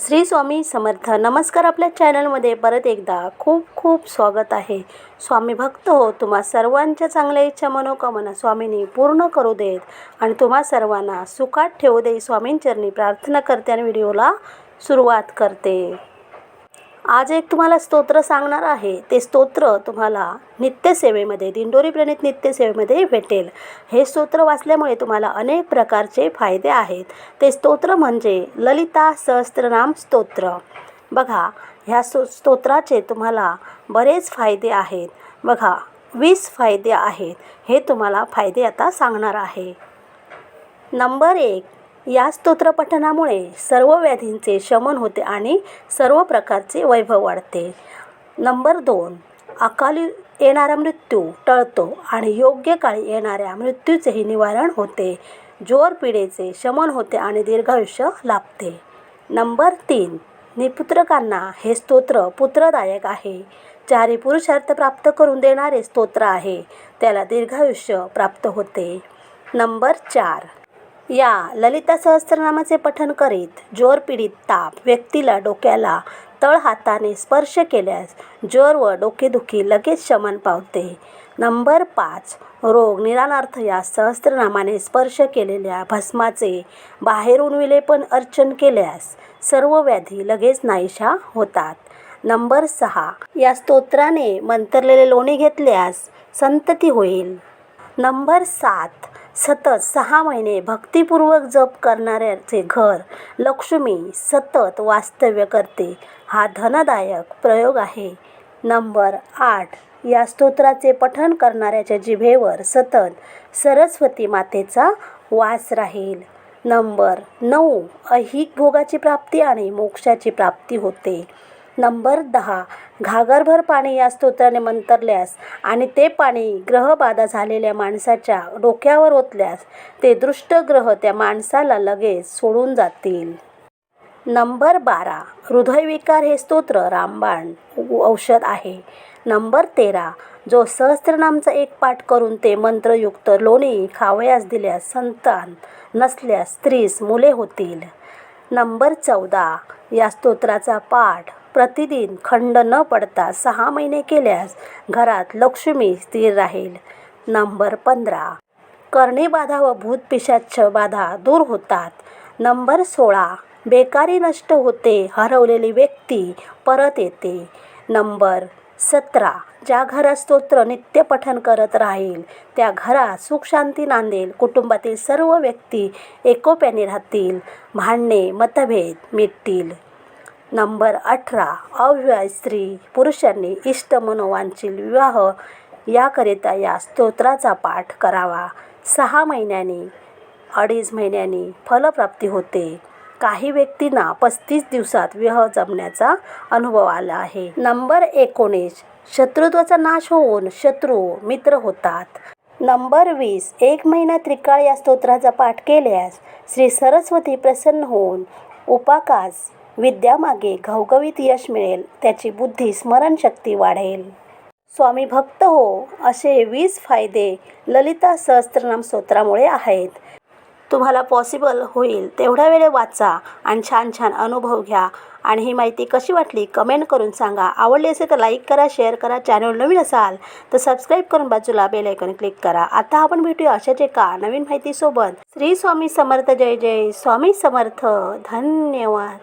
श्री स्वामी समर्थ. नमस्कार आपल्या चॅनलमध्ये. परत एकदा खूप खूप स्वागत आहे. स्वामी भक्त हो तुम्हा सर्वांच्या चांगल्या इच्छा मनोकामना स्वामींनी पूर्ण करू देत आणि तुम्हा सर्वांना सुखात ठेवू दे स्वामींचरणी प्रार्थना करते आणि व्हिडिओला सुरुवात करते. आज एक तुम्हाला स्तोत्र सांगणार आहे. ते स्तोत्र तुम्हाला नित्यसेवेमध्ये दिंडोरी प्रणित नित्यसेवेमध्ये भेटेल. हे स्तोत्र वाचल्यामुळे तुम्हाला अनेक प्रकारचे फायदे आहेत. ते स्तोत्र म्हणजे ललिता सहस्त्रनाम स्तोत्र. बघा ह्या स्तो स्तोत्राचे तुम्हाला बरेच फायदे आहेत. बघा वीस फायदे आहेत. हे तुम्हाला फायदे आता सांगणार आहे. नंबर एक या स्तोत्रपठणामुळे सर्व व्याधींचे शमन होते आणि सर्व प्रकारचे वैभव वाढते. नंबर दोन अकाली येणारा मृत्यू टळतो आणि योग्य काळी येणाऱ्या मृत्यूचेही निवारण होते. जोर पिढेचे शमन होते आणि दीर्घायुष्य लाभते. नंबर तीन निपुत्रकांना हे स्तोत्र पुत्रदायक आहे. चारी पुरुषार्थ प्राप्त करून देणारे स्तोत्र आहे. त्याला दीर्घायुष्य प्राप्त होते. नंबर चार या ललिता सहस्त्रनामाचे पठण करीत जोरपीडित ताप व्यक्तीला डोक्याला तळहाताने स्पर्श केल्यास जोर व डोकेदुखी लगेच शमन पावते. नंबर पाच. रोग निरानार्थ या सहस्त्रनामाने स्पर्श केलेल्या भस्माचे बाहेरून विलेपन अर्चन केल्यास सर्व व्याधी लगेच नाहीशा होतात. नंबर सहा. या स्तोत्राने मंतरलेले लोणी घेतल्यास संतती होईल. नंबर सात. सतत सहा महिने भक्तिपूर्वक जप करणाऱ्याचे घर लक्ष्मी सतत वास्तव्य करते. हा धनदायक प्रयोग आहे. नंबर आठ. या स्तोत्राचे पठण करणाऱ्याच्या जिभेवर सतत सरस्वती मातेचा वास राहील. नंबर नऊ. ऐहिक भोगाची प्राप्ती आणि मोक्षाची प्राप्ती होते. नंबर दहा. घागरभर पाणी या स्तोत्राने मंतरल्यास आणि ते पाणी ग्रहबाधा झालेल्या माणसाच्या डोक्यावर ओतल्यास ते दृष्ट ग्रह त्या माणसाला लगेच सोडून जातील. नंबर बारा. हृदयविकार हे स्तोत्र रामबाण औषध आहे. नंबर तेरा. जो सहस्त्रनामचा एक पाठ करून ते मंत्रयुक्त लोणी खावयास दिल्यास संतान नसल्यास स्त्रीस मुले होतील. नंबर चौदा. या स्तोत्राचा पाठ प्रतिदिन खंड न पडता सहा महिने केल्यास घरात लक्ष्मी स्थिर राहील. नंबर पंधरा. कर्णीबाधा व भूतपिशाच बाधा दूर होतात. नंबर सोळा. बेकारी नष्ट होते हरवलेली व्यक्ती परत येते. नंबर सतरा. ज्या घरात स्तोत्र नित्य पठन करत राहील त्या घरात सुखशांती नांदेल कुटुंबातील सर्व व्यक्ती एकोप्याने राहतील भांडणे मतभेद मिटतील. नंबर अठरा. अविवाहित स्त्री पुरुषांनी इष्ट मनोवांछील विवाह याकरिता या स्तोत्राचा पाठ करावा. सहा महिन्यांनी अडीच महिन्यांनी फलप्राप्ती होते. काही व्यक्तींना पस्तीस दिवसात विवाह जमण्याचा अनुभव आला आहे. नंबर एकोणीस. शत्रुत्वाचा नाश होऊन शत्रू मित्र होतात. नंबर वीस. एक महिना त्रिकाळ या स्तोत्राचा पाठ केल्यास श्री सरस्वती प्रसन्न होऊन उपाकास विद्यामागे घवघवीत यश मिळेल त्याची बुद्धी स्मरणशक्ती वाढेल. स्वामी भक्त हो असे वीस फायदे ललिता सहस्त्रनाम स्तोत्रामुळे आहेत. तुम्हाला पॉसिबल होईल तेवढ्या वेळे वाचा आणि छान छान अनुभव घ्या. आणि ही माहिती कशी वाटली कमेंट करून सांगा. आवडली असेल तर लाईक करा शेअर करा. चॅनल नवीन असाल तर सबस्क्राईब करून बाजूला बेल आयकॉन क्लिक करा. आता आपण भेटूया अशाच एका नवीन माहितीसोबत. श्री स्वामी समर्थ जय जय. स्वामी समर्थ धन्यवाद.